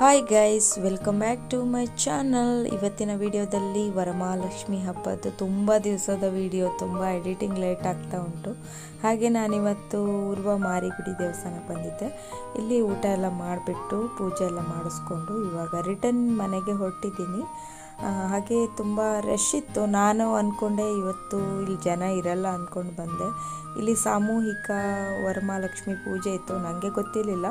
Hi guys welcome back to my channel ಇವತ್ತಿನ ವಿಡಿಯೋದಲ್ಲಿ ವರಮಹಾಲಕ್ಷ್ಮಿ ಹಬ್ಬದ್ದು ತುಂಬ ದಿವಸದ ವಿಡಿಯೋ ತುಂಬ ಎಡಿಟಿಂಗ್ ಲೇಟ್ ಆಗ್ತಾ ಉಂಟು. ಹಾಗೆ ನಾನಿವತ್ತು ಉರ್ವ ಮಾರಿಗುಡಿ ದೇವಸ್ಥಾನ ಬಂದಿದ್ದೆ. ಇಲ್ಲಿ ಊಟ ಎಲ್ಲ ಮಾಡಿಬಿಟ್ಟು ಪೂಜೆ ಎಲ್ಲ ಮಾಡಿಸ್ಕೊಂಡು ಇವಾಗ ರಿಟರ್ನ್ ಮನೆಗೆ ಹೊರಟಿದ್ದೀನಿ. ಹಾಗೆ ತುಂಬ ರಶ್ ಇತ್ತು. ನಾನು ಅಂದ್ಕೊಂಡೆ ಇವತ್ತು ಇಲ್ಲಿ ಜನ ಇರಲ್ಲ ಅಂದ್ಕೊಂಡು ಬಂದೆ. ಇಲ್ಲಿ ಸಾಮೂಹಿಕ ವರಮಹಾಲಕ್ಷ್ಮಿ ಪೂಜೆ ಇತ್ತು. ನನಗೆ ಗೊತ್ತಿರಲಿಲ್ಲ.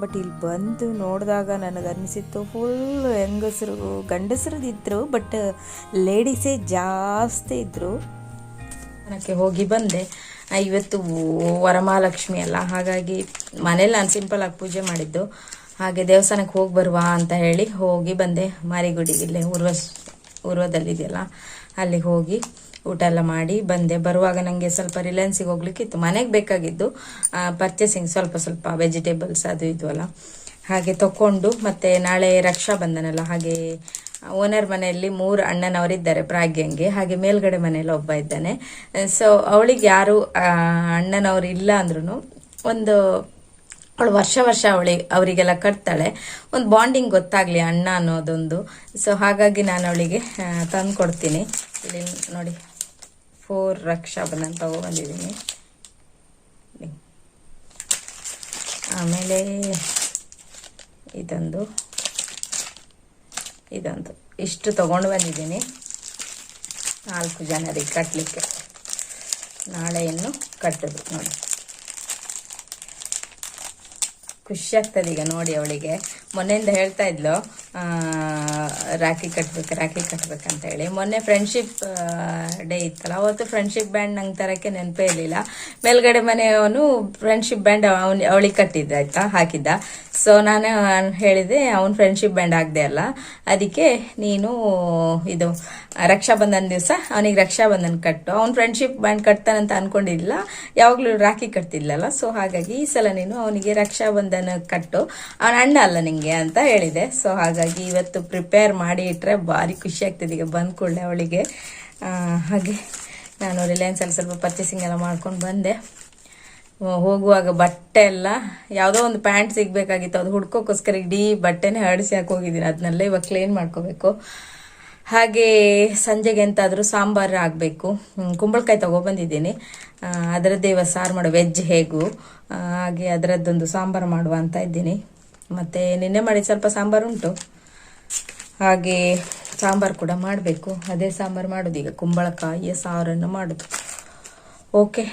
ಬಟ್ ಇಲ್ಲಿ ಬಂದು ನೋಡಿದಾಗ ನನಗೆ ಅನ್ನಿಸಿತ್ತು ಫುಲ್ ಹೆಂಗಸರು, ಗಂಡಸರದ್ದು ಇದ್ದರು ಬಟ್ ಲೇಡೀಸೇ ಜಾಸ್ತಿ ಇದ್ದರು ನನಗೆ ಹೋಗಿ ಬಂದೆ. ಇವತ್ತು ವರಮಹಾಲಕ್ಷ್ಮಿ ಅಲ್ಲ, ಹಾಗಾಗಿ ಮನೇಲಿ ನಾನು ಸಿಂಪಲಾಗಿ ಪೂಜೆ ಮಾಡಿದ್ದು. ಹಾಗೆ ದೇವಸ್ಥಾನಕ್ಕೆ ಹೋಗಿ ಬರುವ ಅಂತ ಹೇಳಿ ಹೋಗಿ ಬಂದೆ ಮಾರಿಗುಡಿಗೆ. ಇಲ್ಲೇ ಉರ್ವ ಉರ್ವದಲ್ಲಿದೆಯಲ್ಲ ಅಲ್ಲಿಗೆ ಹೋಗಿ. ಊಟ ಎಲ್ಲ ಮಾಡಿ ಬಂದೆ. ಬರುವಾಗ ನನಗೆ ಸ್ವಲ್ಪ ರಿಲಯನ್ಸಿಗೆ ಹೋಗ್ಲಿಕ್ಕಿತ್ತು ಮನೆಗೆ ಬೇಕಾಗಿದ್ದು ಪರ್ಚೇಸಿಂಗ್ ಸ್ವಲ್ಪ ಸ್ವಲ್ಪ ವೆಜಿಟೇಬಲ್ಸ್ ಅದು ಇದು ಅಲ್ಲ ಹಾಗೆ ತಕೊಂಡು ಮತ್ತೆ ನಾಳೆ ರಕ್ಷಾ ಬಂಧನಲ್ಲ, ಹಾಗೆ ಓನರ್ ಮನೆಯಲ್ಲಿ ಮೂರು ಅಣ್ಣನವರಿದ್ದಾರೆ ಪ್ರಾಗ್ಯಂಗೆ. ಹಾಗೆ ಮೇಲ್ಗಡೆ ಮನೆಯಲ್ಲಿ ಒಬ್ಬ ಇದ್ದಾನೆ. ಸೊ ಅವಳಿಗೆ ಯಾರು ಅಣ್ಣನವರು ಇಲ್ಲ ಅಂದ್ರೂ ಒಂದು, ಅವಳು ವರ್ಷ ವರ್ಷ ಅವಳಿ, ಅವರಿಗೆಲ್ಲ ಕಟ್ತಾಳೆ. ಒಂದು ಬಾಂಡಿಂಗ್ ಗೊತ್ತಾಗಲಿ ಅಣ್ಣ ಅನ್ನೋದೊಂದು. ಸೊ ಹಾಗಾಗಿ ನಾನು ಅವಳಿಗೆ ತಂದು ಕೊಡ್ತೀನಿ ಇಲ್ಲಿ ನೋಡಿ. ಫೋರ್ ರಕ್ಷಾ ಬಂಧನ ತಗೊಬಂದಿದ್ದೀನಿ ಆಮೇಲೆ ಇದೊಂದು ಇದೊಂದು. ಇಷ್ಟು ತೊಗೊಂಡು ಬಂದಿದ್ದೀನಿ. ನಾಲ್ಕು ಜನರಿಗೆ ಕಟ್ಟಲಿಕ್ಕೆ ನಾಳೆ ಕಟ್ಟಬೇಕು ನೋಡಿ. ಖುಷಿ ಆಗ್ತದೆ ಈಗ ನೋಡಿ ಅವಳಿಗೆ. ಮೊನ್ನೆಯಿಂದ ಹೇಳ್ತಾ ಇದ್ಲು ರಾಖಿ ಕಟ್ಬೇಕು, ರಾಖಿ ಕಟ್ಬೇಕಂತ ಹೇಳಿ. ಮೊನ್ನೆ ಫ್ರೆಂಡ್ಶಿಪ್ ಡೇ ಇತ್ತಲ್ಲ, ಅವತ್ತು ಫ್ರೆಂಡ್ಶಿಪ್ ಬ್ಯಾಂಡ್ ನಂಗೆ ತರಕ್ಕೆ ನೆನಪೇ ಇರಲಿಲ್ಲ. ಮೇಲ್ಗಡೆ ಮನೆಯವನು ಫ್ರೆಂಡ್ಶಿಪ್ ಬ್ಯಾಂಡ್ ಅವನು ಅವಳಿಗೆ ಕಟ್ಟಿದ್ದ ಆಯ್ತಾ, ಹಾಕಿದ್ದ. ಸೊ ನಾನು ಹೇಳಿದೆ, ಅವನ ಫ್ರೆಂಡ್ಶಿಪ್ ಬ್ಯಾಂಡ್ ಆಗದೆ ಅಲ್ಲ. ಅದಕ್ಕೆ ನೀನು ಇದು, ರಕ್ಷಾಬಂಧನ ದಿವಸ, ಅವನಿಗೆ ರಕ್ಷಾಬಂಧನ್ ಕಟ್ಟು. ಅವ್ನು ಫ್ರೆಂಡ್ಶಿಪ್ ಬ್ಯಾಂಡ್ ಕಟ್ತಾನಂತ ಅನ್ಕೊಂಡಿಲ್ಲ ಯಾವಾಗಲೂ ರಾಖಿ ಕಟ್ತಿಲ್ಲಲ್ಲ ಸೊ ಹಾಗಾಗಿ ಈ ಸಲ ನೀನು ಅವನಿಗೆ ರಕ್ಷಾಬಂಧನ ಕಟ್ಟು. ಅವನ ಅಣ್ಣ ಅಲ್ಲ ನಿಂಗೆ ಅಂತ ಹೇಳಿದೆ. ಸೊ ಹಾಗಾಗಿ ಇವತ್ತು ಪ್ರಿಪೇರ್ ಮಾಡಿ ಇಟ್ರೆ ಭಾರಿ ಖುಷಿ ಆಗ್ತದೆ. ಈಗ ಬಂದ ಕೂಡಲೇ ಅವಳಿಗೆ. ಹಾಗೆ ನಾನು ರಿಲಯನ್ಸಲ್ಲಿ ಸ್ವಲ್ಪ ಪರ್ಚೇಸಿಂಗ್ ಎಲ್ಲ ಮಾಡ್ಕೊಂಡು ಬಂದೆ. ಹೋಗುವಾಗ ಬಟ್ಟೆ ಎಲ್ಲ, ಯಾವುದೋ ಒಂದು ಪ್ಯಾಂಟ್ ಸಿಗ್ಬೇಕಾಗಿತ್ತು, ಅದು ಹುಡ್ಕೋಕ್ಕೋಸ್ಕರ ಇಡೀ ಬಟ್ಟೆನೇ ಹರಡಿಸಿ ಹಾಕಿ ಹೋಗಿದ್ದೀನಿ ಅದನ್ನೆಲ್ಲ ಇವಾಗ ಕ್ಲೀನ್ ಮಾಡ್ಕೋಬೇಕು. ಹಾಗೆ ಸಂಜೆಗೆ ಎಂತಾದರೂ ಸಾಂಬಾರು ಆಗಬೇಕು. ಕುಂಬಳಕಾಯಿ ತಗೊಬಂದಿದ್ದೀನಿ. ಅದರದ್ದೇ ಇವಾಗ ಸಾರು ಮಾಡೋ ವೆಜ್ ಹೇಗೂ. ಹಾಗೆ ಅದರದ್ದೊಂದು ಸಾಂಬಾರು ಮಾಡುವ ಅಂತ ಇದ್ದೀನಿ. ಮತ್ತು ನಿನ್ನೆ ಮಾಡಿ ಸ್ವಲ್ಪ ಸಾಂಬಾರು ಉಂಟು. ಹಾಗೆ ಸಾಂಬಾರು ಕೂಡ ಮಾಡಬೇಕು. ಅದೇ ಸಾಂಬಾರು ಮಾಡೋದು ಈಗ ಕುಂಬಳಕಾಯಿಯ ಸಾರನ್ನು ಮಾಡೋದು. ಓಕೆ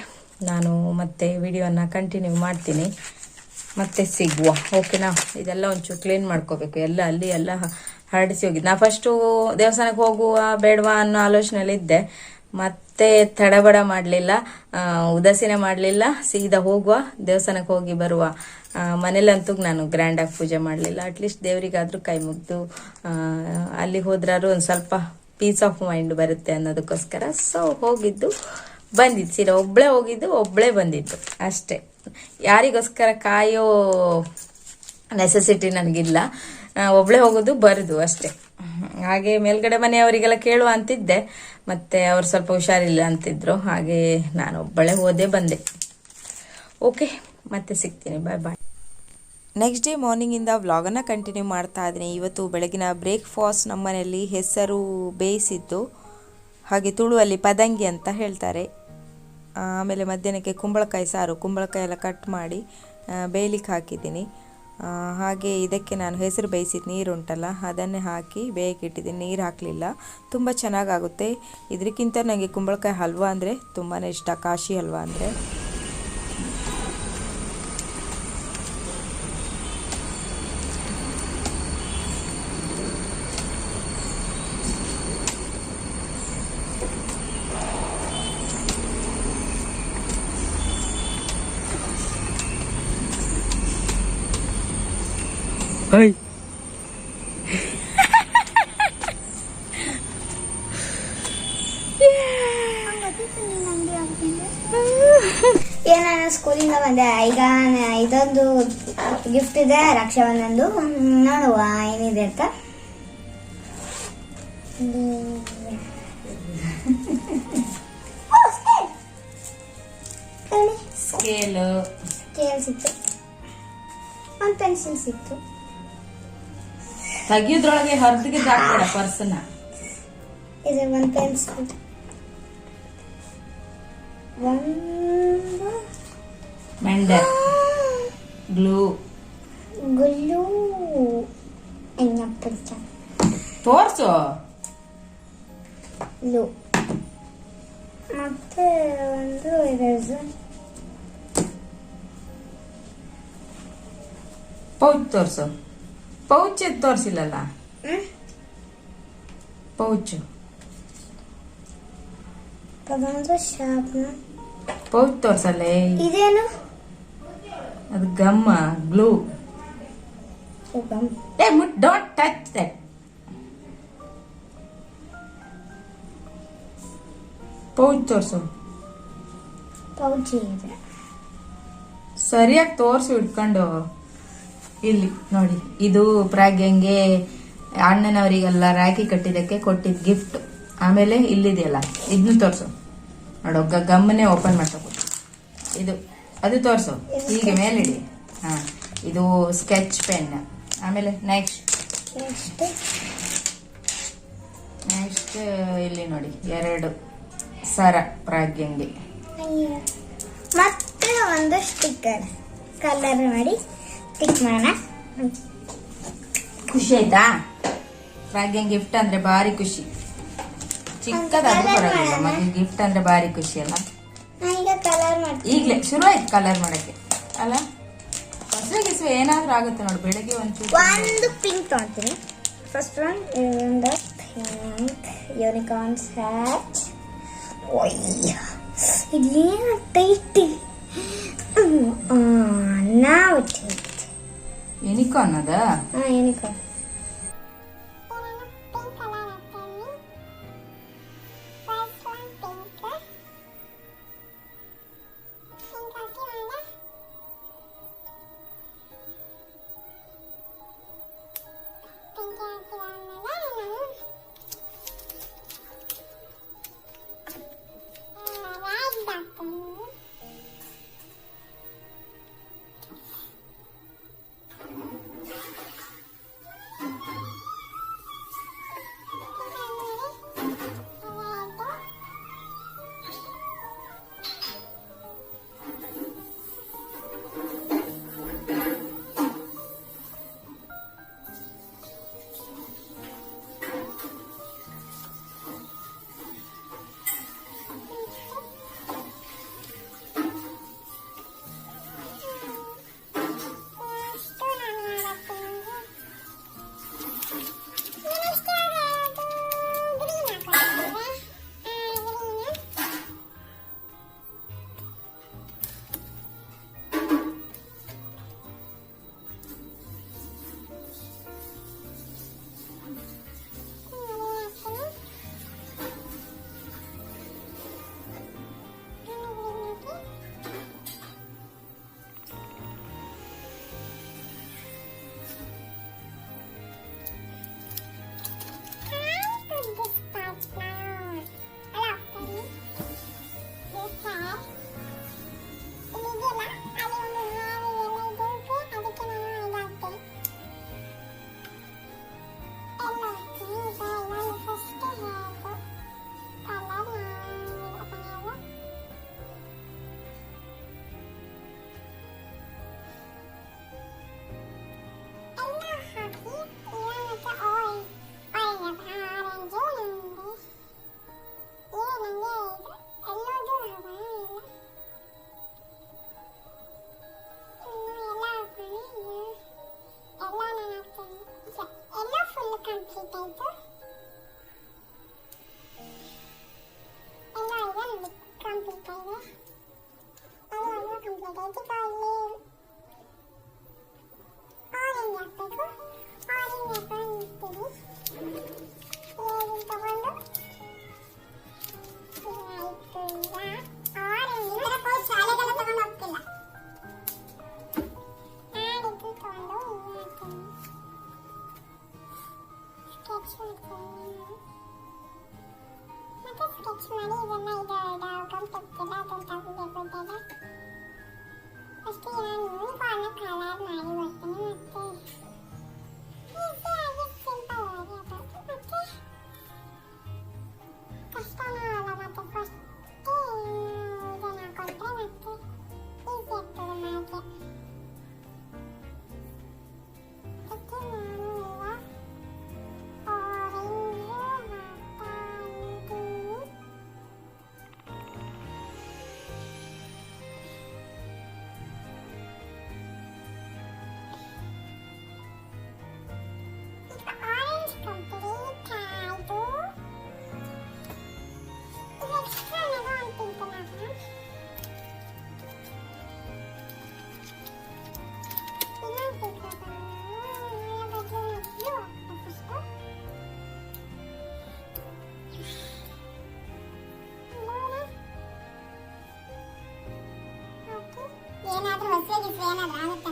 ನಾನು ಮತ್ತೆ ವಿಡಿಯೋನ ಕಂಟಿನ್ಯೂ ಮಾಡ್ತೀನಿ. ಮತ್ತೆ ಸಿಗುವ. ಓಕೆನಾ ಇದೆಲ್ಲ ಒಂಚೂರು ಕ್ಲೀನ್ ಮಾಡ್ಕೋಬೇಕು. ಎಲ್ಲ ಅಲ್ಲಿ ಎಲ್ಲ ಹರಡಿಸಿ ಹೋಗಿದ್ದು ನಾ ಫಸ್ಟು ದೇವಸ್ಥಾನಕ್ಕೆ ಹೋಗುವ ಬೇಡವಾ ಅನ್ನೋ ಆಲೋಚನೆಯಲ್ಲಿ ಇದ್ದೆ. ಮತ್ತೆ ತಡಬಡ ಮಾಡಲಿಲ್ಲ. ಉದಾಸೀನ ಮಾಡಲಿಲ್ಲ. ಸೀದಾ ಹೋಗುವ. ದೇವಸ್ಥಾನಕ್ಕೆ ಹೋಗಿ ಬರುವ. ಮನೇಲಂತೂ ನಾನು ಗ್ರ್ಯಾಂಡಾಗಿ ಪೂಜೆ ಮಾಡಲಿಲ್ಲ. ಅಟ್ಲೀಸ್ಟ್ ದೇವರಿಗಾದರೂ ಕೈ ಮುಗಿದು ಅಲ್ಲಿ ಹೋದ್ರಾರು ಒಂದು ಸ್ವಲ್ಪ ಪೀಸ್ ಆಫ್ ಮೈಂಡ್ ಬರುತ್ತೆ ಅನ್ನೋದಕ್ಕೋಸ್ಕರ. ಸೊ ಹೋಗಿದ್ದು. ಬಂದಿದ್ದು ಸೀರೆ ಒಬ್ಳೆ ಹೋಗಿದ್ದು, ಒಬ್ಳೆ ಬಂದಿದ್ದು. ಅಷ್ಟೇ. ಯಾರಿಗೋಸ್ಕರ ಕಾಯೋ ನೆಸೆಸಿಟಿ ನನಗಿಲ್ಲ. ಒಬ್ಬಳೇ ಒಬ್ಳೆ ಹೋಗೋದು, ಬರೋದು ಅಷ್ಟೇ. ಹಾಗೆ ಮೇಲ್ಗಡೆ ಮನೆಯವರಿಗೆಲ್ಲ ಕೇಳುವ ಅಂತಿದ್ದೆ. ಮತ್ತೆ ಅವ್ರು ಸ್ವಲ್ಪ ಹುಷಾರಿಲ್ಲ ಅಂತಿದ್ರು. ಹಾಗೆ ನಾನು ಒಬ್ಬಳೆ ಹೋದೆ ಬಂದೆ. ಓಕೆ, ಮತ್ತೆ ಸಿಗ್ತೀನಿ. ಬಾಯ್ ಬಾಯ್ ನೆಕ್ಸ್ಟ್ ಡೇ ಮಾರ್ನಿಂಗಿಂದ ವ್ಲಾಗನ್ನು ಕಂಟಿನ್ಯೂ ಮಾಡ್ತಾ ಇದ್ದೀನಿ. ಇವತ್ತು ಬೆಳಗಿನ ಬ್ರೇಕ್ಫಾಸ್ಟ್ ನಮ್ಮನೆಯಲ್ಲಿ ಹೆಸರು ಬೇಯಿಸಿದ್ದು. ಹಾಗೆ ತುಳುವಲ್ಲಿ ಪದಂಗಿ ಅಂತ ಹೇಳ್ತಾರೆ. ಆಮೇಲೆ ಮಧ್ಯಾಹ್ನಕ್ಕೆ ಕುಂಬಳಕಾಯಿ ಸಾರು, ಕುಂಬಳಕಾಯಿ ಎಲ್ಲ ಕಟ್ ಮಾಡಿ ಬೇಯಲಿಕ್ಕೆ ಹಾಕಿದ್ದೀನಿ. ಹಾಗೆ ಇದಕ್ಕೆ ನಾನು ಹೆಸರು ಬೇಯಿಸಿದ ನೀರು ಉಂಟಲ್ಲ ಅದನ್ನೇ ಹಾಕಿ ಬೇಯಕ್ಕೆ ನೀರು ಹಾಕಲಿಲ್ಲ. ತುಂಬ ಚೆನ್ನಾಗಾಗುತ್ತೆ. ಇದಕ್ಕಿಂತ ನನಗೆ ಕುಂಬಳಕಾಯಿ ಹಲ್ವಾ ಅಂದರೆ ತುಂಬಾ ಇಷ್ಟ, ಕಾಶಿ ಹಲ್ವಾ ಅಂದರೆ ಈಗ ನಾನು ಸ್ಕೂಲಿಂದ ಬಂದೆ ಈಗ ಇದೊಂದು ಗಿಫ್ಟ್ ಇದೆ ರಕ್ಷಾಬಂಧನದು. ನೋಡುವ ಏನಿದೆ ಅಂತ. ಸ್ಕೇಲು ಸ್ಕೇಲ್ ಸಿಕ್ತು. ಒಂದು ಪೆನ್ಸಿಲ್ ಸಿಕ್ತು. ತೆಗಿಯೋದ್ರೊಳಗೆ ಹಾಕ್ಬೇಡ ಪರ್ಸನ್ನ ಇದು ಒಂದು ಪೆನ್ಸಿಲ್ ಒಂದು ಗ್ಲೂ ಗುಲ್ಲು ಎಣ್ಣಪ್ಪಚ್ಚ ತೋರ್ಸು ಲು ಮತ್ತೆ ಒಂದು ಎರೈಸರ್ ಪೌಚ್ ತೋರ್ಸು ಪೌಚ್ ತೋರ್ಸಿಲ್ಲಲ್ಲ ಪೌಚ್ ಅದೊಂದು ಶಾರ್ಪ್ನರ್ ಪೌಚ್ ತೋರ್ಸಲ್ಲೇ ಇದೇನು ಅದು ಗಮ್ಮ ಗ್ಲೂ ಸುಗಮ್ ಏ ಮುಟ್ ಡೋಂಟ್ ಟಚ್ ದಟ್ ಪೌಚ್ ತೋರ್ಸು. ಪೌಚಿ ಇದೆ. ಸರಿಯಾಗಿ ತೋರ್ಸು ಇಟ್ಕೊಂಡು. ಇಲ್ಲಿ ನೋಡಿ ಇದು ಪ್ರಾಗ್ಯಂಗೆ ಅಣ್ಣನವರಿಗೆಲ್ಲ ರಾಖಿ ಕಟ್ಟಿದ್ದಕ್ಕೆ ಕೊಟ್ಟಿದ್ ಗಿಫ್ಟ್ ಆಮೇಲೆ ಇಲ್ಲಿದೆಯಲ್ಲ ಇದನ್ನು ತೋರ್ಸು. ನೋಡೋ ಗಮ್ಮನೆ ಓಪನ್ ಮಾಡ್ಬೇಕು ಇದು. ಅದು ತೋರಿಸು. ಹೀಗೆ ಮೇಲಿಡಿ. ಹಾ ಇದು ಸ್ಕೆಚ್ ಪೆನ್ ಆಮೇಲೆ ನೆಕ್ಸ್ಟ್ ನೆಕ್ಸ್ಟ್ ಇಲ್ಲಿ ನೋಡಿ ಎರಡು ಸರ ಪ್ರಾಗ್ಯಂಗೆ. ಮತ್ತೆ ಒಂದು ಸ್ಟಿಕ್ಕರ್ ಕಲರ್ ಮಾಡಿ ಸ್ಟಿಕ್ ಮಾಡೋಣ. ಖುಷಿ ಆಯ್ತಾ? ಪ್ರಾಗ್ಯಂಗ್ ಗಿಫ್ಟ್ ಅಂದ್ರೆ ಭಾರಿ ಖುಷಿ. ಚಿಕ್ಕದಾದ್ರೂ ಪರವಾಗಿಲ್ಲ ಗಿಫ್ಟ್ ಅಂದ್ರೆ ಭಾರಿ ಖುಷಿ ಅಲ್ಲ ಕಲರ್ ಮಾಡ್ತೀನಿ ಈಗಲೇ ಶುರು ಆಯ್ತು ಕಲರ್ ಮಾಡಕ್ಕೆ ಅಲ್ಲ ಹೊಸ ಗಿಸು ಏನಾದ್ರೂ ಆಗುತ್ತೆ ನೋಡಿ ಬೆಳಗ್ಗೆ ಒಂದು ಒಂದು ಪಿಂಕ್ ತೊಗೊಳ್ತೀನಿ ಫಸ್ಟ್ ಒನ್ ಒಂದು ಪಿಂಕ್ ಯೂನಿಕಾರ್ನ್ಸ್ ಹ್ಯಾಟ್ ಒಯ್ಯ ಇಲ್ಲಿ ಟೈಟಿ ನಾವು ಎನಿಕಾನ್ ಅದ ಹಾಂ ಯೂನಿಕಾರ್ನ್ 私たちマリーズマイドーダーコンペットダートタブデブデダそしてあの2個のカラーもありますねって ಏನಾದ್ರೂ ಆಗುತ್ತೆ ನನಗೆ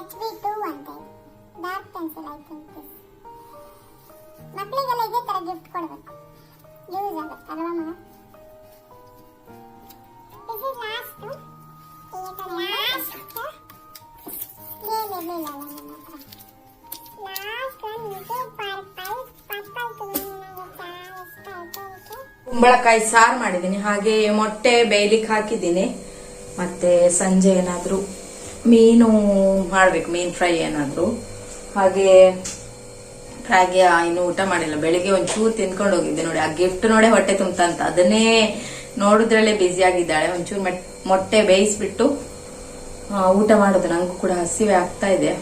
ಎಚ್ ಬಿ ಒನ್ ಅಂತ dark pencil I think this ಮಕ್ಕಳಿಗೆಲ್ಲ ಗಿಫ್ಟ್ ಕೊಡಬೇಕು. ಯೂಸ್ ಆಗುತ್ತೆ, ಅಲ್ವಾ ಒನ್ ಕುಂಬಳಕಾಯಿ ಸಾರು ಮಾಡಿದ್ದೀನಿ, ಹಾಗೆ ಮೊಟ್ಟೆ ಬೇಯ್ಲಿಕ್ಕೆ ಹಾಕಿದ್ದೀನಿ. ಮತ್ತೆ ಸಂಜೆ ಏನಾದರೂ ಮೀನು ಮಾಡಬೇಕು, ಮೀನು ಫ್ರೈ ಏನಾದರೂ. ಹಾಗೆ ಹಾಗೆ ಇನ್ನು ಊಟ ಮಾಡಿಲ್ಲ. ಬೆಳಿಗ್ಗೆ ಒಂಚೂರು ತಿನ್ಕೊಂಡು ಹೋಗಿದ್ದೆ ನೋಡಿ. ಆ ಗಿಫ್ಟ್ ನೋಡೇ ಹೊಟ್ಟೆ ತುಂಬತಂತ ಅದನ್ನೇ ನೋಡಿದ್ರಲ್ಲೇ ಬ್ಯುಸಿ ಆಗಿದ್ದಾಳೆ. ಒಂಚೂರು ಮೆಟ್- ಮೊಟ್ಟೆ ಬೇಯಿಸ್ಬಿಟ್ಟು ಊಟ ಮಾಡೋದು ನಂಗೂ ಕೂಡ ಹಸಿವೆ ಆಗ್ತಾ ಇದೆ.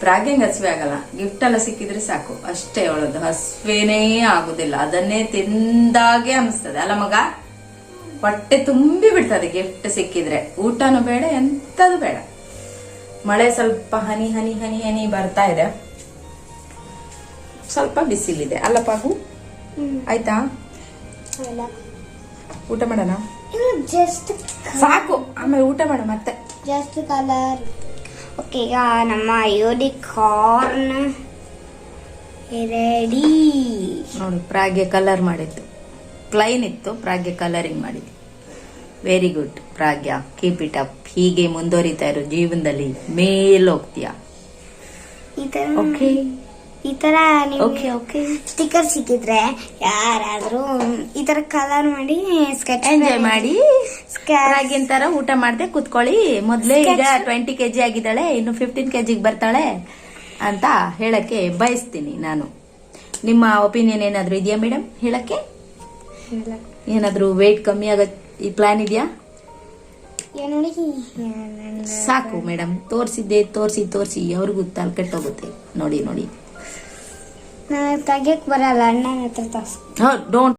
ಪ್ರಾಗ್ಯಂಗ್ ಹಸಿವೆ ಆಗಲ್ಲ. ಗಿಫ್ಟ್ ಎಲ್ಲ ಸಿಕ್ಕಿದ್ರೆ ಸಾಕು. ಅಷ್ಟೇ ಅವಳದ್ದು ಹಸಿವೆನೇ ಆಗುದಿಲ್ಲ. ಅದನ್ನೇ ತಿಂದಾಗೆ ಅನಿಸ್ತದೆ. ಅಲ್ಲ ಮಗ? ಹೊಟ್ಟೆ ತುಂಬಿ ಬಿಡ್ತದೆ ಗಿಫ್ಟ್ ಸಿಕ್ಕಿದ್ರೆ. ಊಟನೂ ಬೇಡ, ಎಂತದು ಬೇಡ. ಮಳೆ ಸ್ವಲ್ಪ ಹನಿ ಹನಿ ಹನಿ ಹನಿ ಬರ್ತಾ ಇದೆ. ಸ್ವಲ್ಪ ಬಿಸಿಲಿದೆ. ಅಲ್ಲ ಪಾಗು ಆಯ್ತಾ? ಊಟ ಮಾಡೋಣ? ಜಸ್ಟ್ ಸಾಕು. ಆಮೇಲೆ ಊಟ ಮಾಡ ಮತ್ತೆ. ಜಸ್ಟ್ ಕಲರ್ ಓಕೆ ಈಗ ನಮ್ಮ ಯೂನಿಕಾರ್ನ್ ರೆಡಿ ನೋಡಿ ಪ್ರಾಗ್ಯ ಕಲರ್ ಮಾಡಿದ್ದು. ಪ್ಲೈನ್ ಇತ್ತು ಪ್ರಾಗ್ಯ ಕಲರಿಂಗ್ ಮಾಡಿದ್ದು. Very good Pragya keep it up ಹೀಗೆ ಮುಂದುವರಿತಾ ಇರು ಜೀವನದಲ್ಲಿ. ಮೇಲ್ ಹೋಗ್ತೀಯಾ ಈ ತರ ಓಕೆ ಈ ತರ ಓಕೆ ಓಕೆ ಸ್ಟಿಕರ್ ಸಿಕ್ಕಿದ್ರೆ ಯಾರಾದ್ರೂ ಈ ತರ ಕಲರ್ ಮಾಡಿ ಸ್ಕೆಚ್ ಎಂಜಾಯ್ ಮಾಡಿ. ಆಗಿನ ತರ ಊಟ ಮಾಡ್ದೆ ಕುತ್ಕೊಳ್ಳಿ. ಮೊದ್ಲೇ ಈಗ ಟ್ವೆಂಟಿ ಕೆಜಿ ಆಗಿದ್ದಾಳೆ ಇನ್ನು ಫಿಫ್ಟೀನ್ ಕೆಜಿಗೆ ಬರ್ತಾಳೆ ಅಂತ ಹೇಳಕ್ಕೆ ಬಯಸ್ತೀನಿ ನಾನು. ನಿಮ್ಮ ಒಪಿನಿಯನ್ ಏನಾದ್ರು ಇದೆಯಾ ಮೇಡಮ್ ಹೇಳಕ್ಕೆ? ಏನಾದ್ರು ವೇಟ್ ಕಮ್ಮಿ ಆಗ ಈ ಪ್ಲಾನ್ ಇದೆಯಾ? ನೋಡಿ. ಸಾಕು ಮೇಡಮ್ ತೋರಿಸಿದ್ದೆ ತೋರಿಸಿ ತೋರಿಸಿ. ಅವ್ರಿಗೂ ತಲೆ ಕೆಟ್ಟೋಗುತ್ತೆ ನೋಡಿ ನೋಡಿ. ಬರಲ್ಲ. ಅಣ್ಣ ಹತ್ರ